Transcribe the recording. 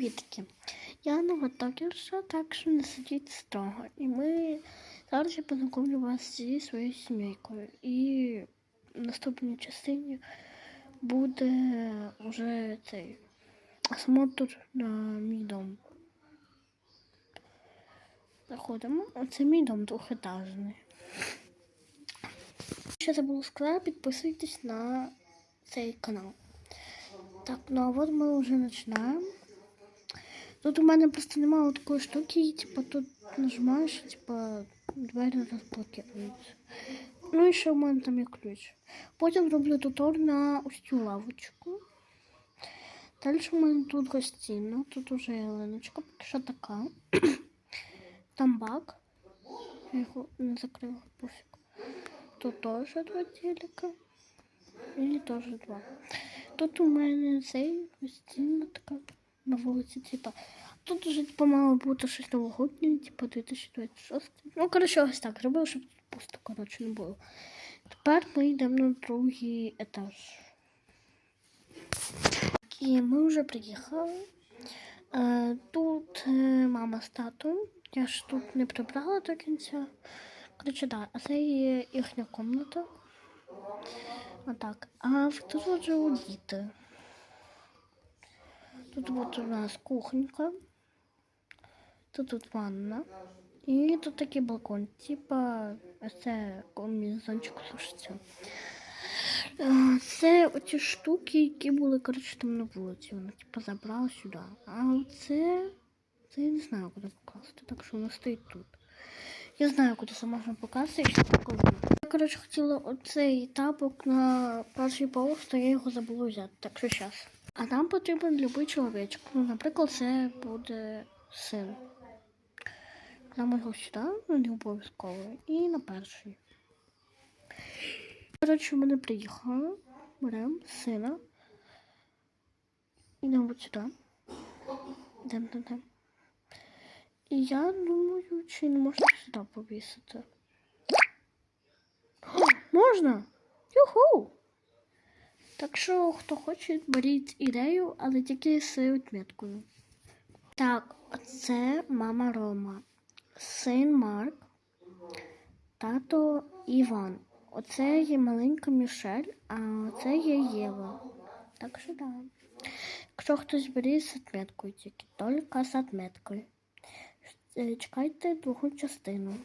Привітки! Я нова токерша, так що не сидіть строго. І ми зараз я познайомлю вас зі своєю сімейкою. І в наступній частині буде вже цей осмотр на мій дом. Заходимо. Оце мій дом двохетажний. Ще забула сказати, підписуйтесь на цей канал. Так, ну а от ми вже починаємо. Тут у мене просто немає такої штуки, і, типу, тут нажимаєш, і, типу, двері розблокуються. Ну і ще в мене там є ключ. Потім зроблю тутор на ось цю лавочку. Далі у мене тут гостіна, тут уже ялиночка, поки що така. Там бак. Я його не закрила, пофіг. Тут теж два телека. І теж два. Тут у мене цей гостіна така На вулиці, типа. Тут уже типа, мало бути щось новогоднє, типа 2026. Ну, коротше, ось так робив, щоб пусто, коротше, не було. Тепер ми йдемо на другий етаж. І ми вже приїхали. Е, тут е, мама з татом. Я ж тут не прибрала до кінця. Коротше, так, а це є їхня кімната. Отак. А тут живуть діти. Тут от у нас кухонька. Тут тут ванна. І тут такий балкон. Типа це комбінезончик сушиться. Це оці штуки, які були, коротше, там на вулиці. Вона типа забрала сюди. А оце, це я не знаю, куди покласти, так що вона стоїть тут. Я знаю, куди це можна покласти, ще покажу. Я, коротше, хотіла оцей тапок на перший поверх, то я його забула взяти, так що зараз. А нам потрібен любий чоловічок. Ну, наприклад, це буде син. Нам його сюди, не обов'язково, і на перший. Коротше, ми не приїхали. Беремо сина. Йдемо сюди. Йдемо, йдемо. І я думаю, чи не можна сюди повісити. О, можна! Юху! Так що, хто хоче, беріть ідею, але тільки з відміткою. Так, це мама Рома, син Марк, тато Іван. Оце є маленька Мішель, а оце є Єва. Так що да. Якщо хтось бере з відміткою, тільки тільки з відміткою. Е, Чекайте другу частину.